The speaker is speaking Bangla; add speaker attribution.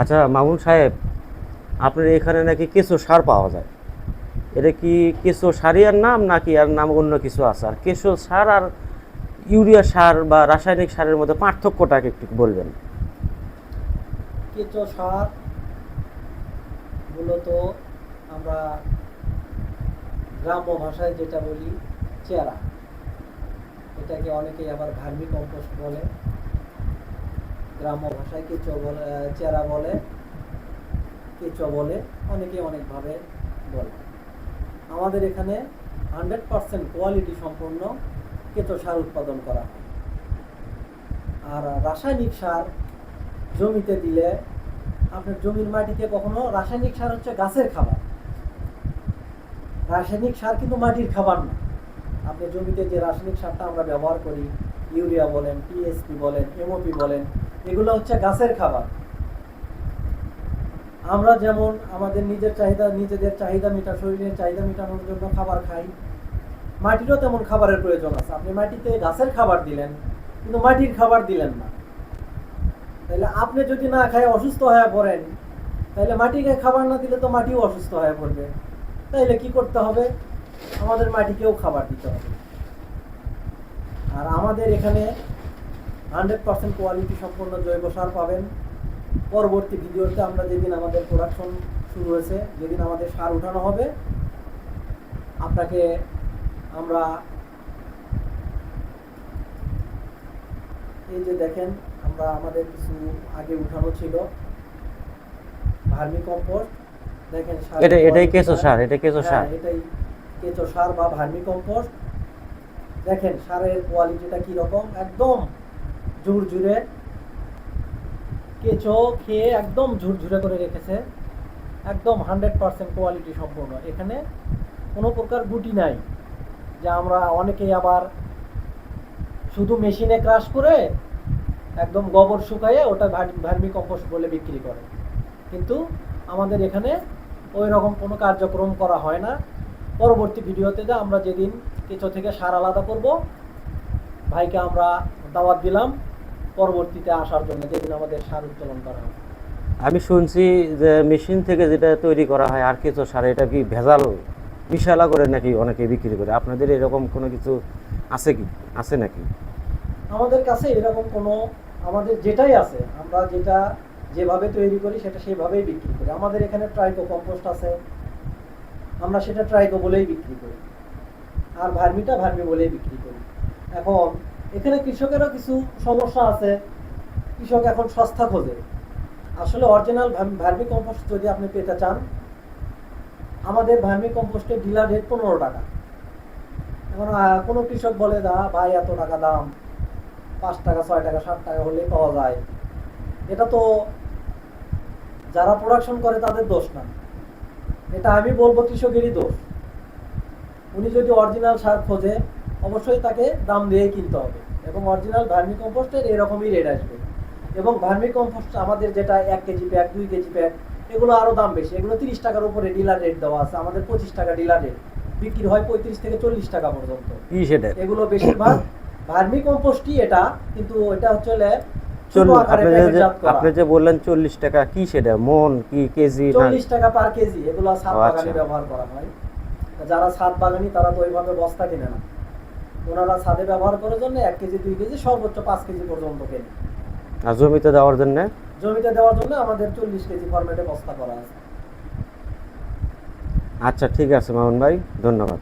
Speaker 1: আচ্ছা মামুন সাহেব, আপনার এখানে নাকি কেঁচো সার পাওয়া যায়? এটা কি কেঁচো সারিয়ার নাম, নাকি আর নাম অন্য কিছু আছে? আর কেঁচো সার আর ইউরিয়া সার বা রাসায়নিক সারের মধ্যে পার্থক্যটাকে একটু বলবেন।
Speaker 2: কেঁচো সার মূলত আমরা গ্রাম্য ভাষায় যেটা বলি, চেরা। এটাকে অনেকেই আবার ভার্মি কম্পোস্ট বলে। গ্রাম্য ভাষায় কেঁচো বলে, চেরা বলে, কেঁচো বলে, অনেকে অনেকভাবে বলে। আমাদের এখানে হান্ড্রেড পার্সেন্ট কোয়ালিটি সম্পূর্ণ কেঁচো সার উৎপাদন করা হয়। আর রাসায়নিক সার জমিতে দিলে আপনার জমির মাটিতে কখনো রাসায়নিক সার হচ্ছে গাছের খাবার। রাসায়নিক সার কিন্তু মাটির খাবার না। আপনি জমিতে যে রাসায়নিক সারটা আমরা ব্যবহার করি, ইউরিয়া বলেন টিএসপি বলেন এমওপি বলেন এগুলো হচ্ছে গাছের খাবার। আমরা যেমন আমাদের নিজের চাহিদা, নিজেদের চাহিদা মেটা, শরীরের চাহিদা মেটানোর জন্য খাবার খাই। মাটিরও তেমন খাবারের প্রয়োজন আছে। আপনি মাটিতে গাছের খাবার দিলেন, কিন্তু মাটির খাবার দিলেন না। তাহলে আপনি যদি না খায় অসুস্থ হয়ে পড়েন, তাহলে মাটিকে খাবার না দিলে তো মাটিও অসুস্থ হয়ে পড়বে। তাইলে কি করতে হবে? আমাদের মাটিকেও খাবার দিতে হবে। আর আমাদের এখানে হান্ড্রেড পার্সেন্ট কোয়ালিটি সম্পন্ন জৈব সার পাবেন। পরবর্তী ভিডিওতে আমরা যেদিন আমাদের প্রোডাকশন শুরু হয়েছে যেদিন আমাদের সার উঠানো হবে আপনাকে আমরা এই যে দেখেন আমরা আমাদের কিছু আগে উঠানো ছিল। ভার্মি কম্পোস্ট দেখেন
Speaker 1: এটা এটাই কেঁচো সার এটা কেঁচো
Speaker 2: হ্যাঁ,
Speaker 1: সার।
Speaker 2: এটাই কেঁচো সার বা ভার্মি কম্পোস্ট। দেখেন সারের কোয়ালিটিটা কি রকম? একদম ঝুরঝুরে কেঁচো খেয়ে একদম ঝুরঝুরে করে রেখেছে। একদম হান্ড্রেড পার্সেন্ট কোয়ালিটি সম্পূর্ণ। এখানে কোনো প্রকার গুটি নাই, যে আমরা অনেকেই আবার শুধু মেশিনে ক্রাশ করে একদম গোবর শুকাইয়ে ওটা ভার্মি কম্পোস্ট বলে বিক্রি করে। কিন্তু আমাদের এখানে ওই রকম কোনো কার্যক্রম করা হয় না। পরবর্তী ভিডিওতে যা আমরা যেদিন কেঁচো থেকে সার আলাদা করব, ভাইকে আমরা দাওয়াত দিলাম। পরবর্তীতে আসার জন্য যেদিন আমাদের সার উত্তোলন করা হবে
Speaker 1: আমি শুনছি যে মেশিন থেকে যেটা তৈরি করা হয় আর কেঁচো সার এটা কি ভেজাল মিশালা করে নাকি অনেকে বিক্রি করে? আপনাদের এরকম কোনো কিছু আছে কি? আছে নাকি?
Speaker 2: আমাদের কাছে এরকম কোনো আমাদের যেটাই আছে আমরা যেটা যেভাবে তৈরি করি সেটা সেভাবেই বিক্রি করি। আমাদের এখানে ট্রাইকো কম্পোস্ট আছে আমরা সেটা ট্রাইকো বলেই বিক্রি করি। আর ভার্মিটা ভার্মি বলেই বিক্রি করি। এখন এখানে কৃষকেরও কিছু সমস্যা আছে। কৃষক এখন সস্তা খোঁজে। আসলে অরিজিনাল ভার্মি কম্পোস্ট যদি আপনি পেতে চান, আমাদের ভার্মি কম্পোস্টের ডিলার রেট পনেরো টাকা। এখন কোনো কৃষক বলে দা ভাই, এত টাকা দাম। পাঁচ টাকা, ছয় টাকা, সাত টাকা হলে পাওয়া যায়। এটা তো যারা প্রোডাকশন করে, তাদের দোষ না। এটা আমি বলব কৃষকেরই দোষ। উনি যদি অরিজিনাল সার খোঁজে অবশ্যই তাকে দাম দিয়ে কিনতে হবে। এবং অরিজিনাল ভার্মি কম্পোস্টের এরকমই রেট আসবে। এবং ভার্মি কম্পোস্ট আমাদের যেটা এক কেজি প্যাক দুই কেজি প্যাক এগুলো আরও দাম বেশি। এগুলো তিরিশ টাকার উপরে ডিলার রেট দেওয়া আছে। আমাদের পঁচিশ টাকা ডিলার রেট বিক্রি হয় পঁয়ত্রিশ থেকে চল্লিশ টাকা পর্যন্ত।
Speaker 1: কি সেটা?
Speaker 2: এগুলো বেশিরভাগ ভার্মি কম্পোস্টই এটা। কিন্তু এটা হচ্ছে
Speaker 1: আপনি যে বললেন চল্লিশ টাকা কি সেটা? মন কি কেজি?
Speaker 2: চল্লিশ টাকা পার কেজি। এগুলো ছাদ
Speaker 1: ও,
Speaker 2: বাগানে
Speaker 1: আচ্ছা।
Speaker 2: ব্যবহার করা হয়। যারা ছাদ বাগানি তারা তো ওইভাবে বস্তা কিনে না। ওনারা ছাদে ব্যবহার করার জন্য এক কেজি দুই কেজি সর্বোচ্চ পাঁচ কেজি পর্যন্ত কেনে
Speaker 1: আর জমিতে দেওয়ার জন্য?
Speaker 2: জমিতে দেওয়ার জন্য আমাদের চল্লিশ কেজি ফরম্যাটে বস্তা করা আছে।
Speaker 1: আচ্ছা ঠিক আছে মামুন ভাই ধন্যবাদ।